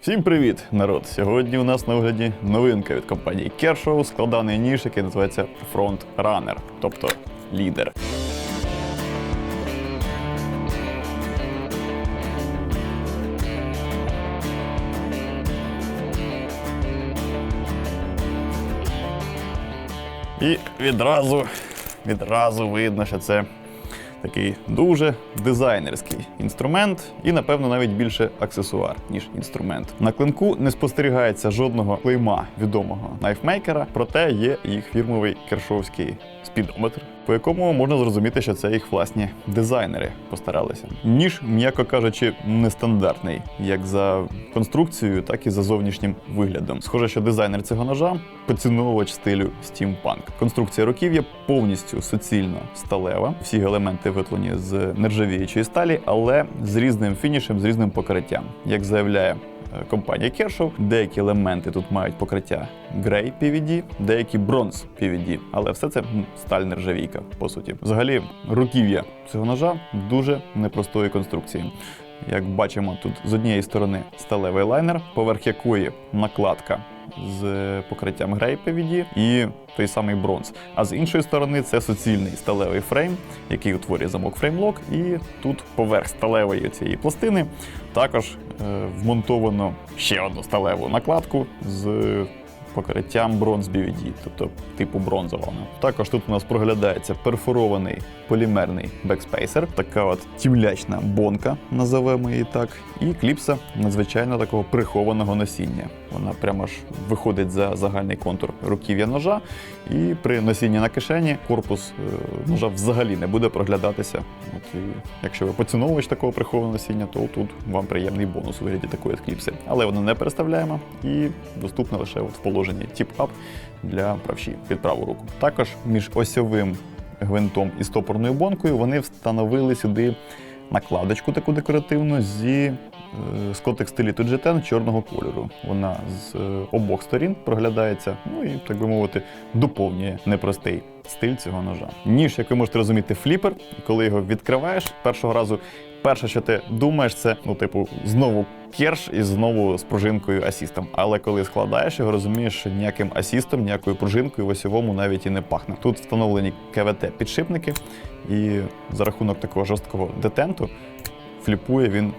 Всім привіт, народ! Сьогодні у нас на огляді новинка від компанії Kershaw, складаний ніж, який називається Front Runner, тобто лідер. І відразу, відразу видно, що це такий дуже дизайнерський інструмент, і, напевно, навіть більше аксесуар, ніж інструмент. На клинку не спостерігається жодного клейма відомого найфмейкера, проте є їх фірмовий кершовський спідометр, по якому можна зрозуміти, що це їх власні дизайнери постаралися. Ніж, м'яко кажучи, нестандартний, як за конструкцією, так і за зовнішнім виглядом. Схоже, що дизайнер цього ножа поціновувач стилю стімпанк. Конструкція руків'я повністю суцільно сталева. Всі елементи виготовлені з нержавіючої сталі, але з різним фінішем, з різним покриттям. Як заявляє е, компанія Kershaw, деякі елементи тут мають покриття Grey PVD, деякі бронз PVD, але все це сталь нержавійка, по суті. Взагалі, руків'я цього ножа дуже непростої конструкції. Як бачимо, тут з однієї сторони сталевий лайнер, поверх якої накладка з покриттям Grey PVD і той самий бронз. А з іншої сторони це суцільний сталевий фрейм, який утворює замок фреймлок, і тут поверх сталевої цієї пластини також е, вмонтовано ще одну сталеву накладку з покриттям бронз BVD, тобто типу бронзова. Також тут у нас проглядається перфорований полімерний бекспейсер, така от тімлячна бонка, називаємо її так, і кліпса надзвичайно такого прихованого носіння. Вона прямо ж виходить за загальний контур руків'я ножа, і при носінні на кишені корпус е, ножа взагалі не буде проглядатися. От, і якщо ви поціновувач такого прихованого носіння, то тут вам приємний бонус у вигляді такої кліпси. Але вона не переставляємо і доступна лише от в положенні тіп-ап для правші під праву руку. Також між осьовим гвинтом і стопорною бонкою вони встановили сюди накладочку таку декоративну зі е, склотекстиліту G10 чорного кольору. Вона з е, обох сторін проглядається, ну і, так би мовити, доповнює непростий стиль цього ножа. Ніж, як ви можете розуміти, фліпер, коли його відкриваєш першого разу. Перше, що ти думаєш, це ну, типу, знову керш і знову з пружинкою асістом. Але коли складаєш його, розумієш, що ніяким асістом, ніякою пружинкою в осьовому навіть і не пахне. Тут встановлені КВТ підшипники, і за рахунок такого жорсткого детенту фліпує він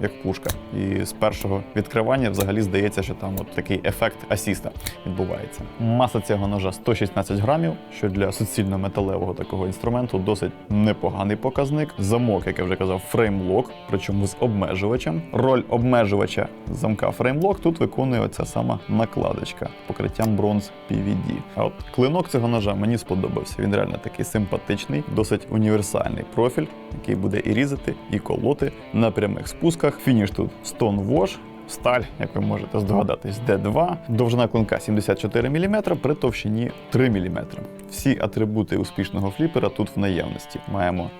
як пушка. І з першого відкривання взагалі здається, що там от такий ефект асіста відбувається. Маса цього ножа 116 грамів, що для суцільно металевого такого інструменту досить непоганий показник. Замок, як я вже казав, фреймлок, причому з обмежувачем. Роль обмежувача замка фреймлок тут виконує оця сама накладочка покриттям бронз PVD. А от клинок цього ножа мені сподобався. Він реально такий симпатичний, досить універсальний профіль, який буде і різати, і колоти на прямих спусках. Фініш тут Stone Wash, Сталь, як ви можете здогадатись, D2, довжина клинка 74 мм при товщині 3 мм. Всі атрибути успішного фліпера тут в наявності. Маємо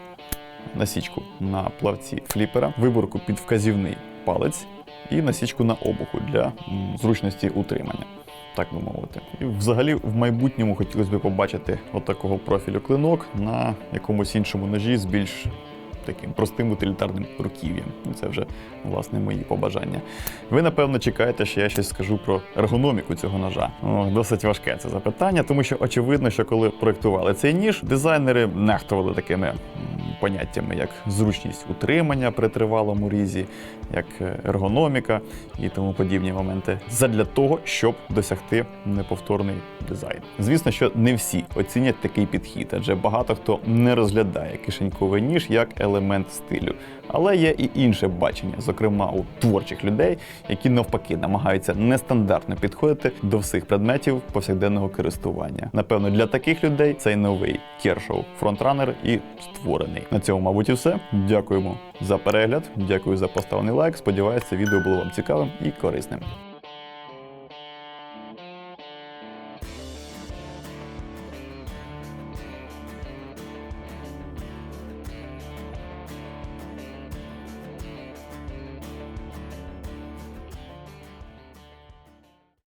насічку на плавці фліпера, виборку під вказівний палець і насічку на обуху для зручності утримання. Так би мовити. І взагалі в майбутньому хотілося б побачити отакого профілю клинок на якомусь іншому ножі з більш таким простим утилітарним руків'ям. Ну, Це вже власне мої побажання. Ви напевно чекаєте, що я щось скажу про ергономіку цього ножа. О, досить важке це запитання, тому що очевидно, що коли проектували цей ніж, дизайнери нехтували такими поняттями, як зручність утримання при тривалому різі, як е, ергономіка і тому подібні моменти, задля того, щоб досягти неповторний дизайн. Звісно, що не всі оцінять такий підхід, адже багато хто не розглядає кишеньковий ніж як елемент стилю. Але є і інше бачення, зокрема у творчих людей, які навпаки намагаються нестандартно підходити до всіх предметів повсякденного користування. Напевно, для таких людей цей новий Kershaw Frontrunner і створений. На цьому, мабуть, і все. Дякуємо за перегляд. Дякую за поставлений лайк. Сподіваюся, відео було вам цікавим і корисним.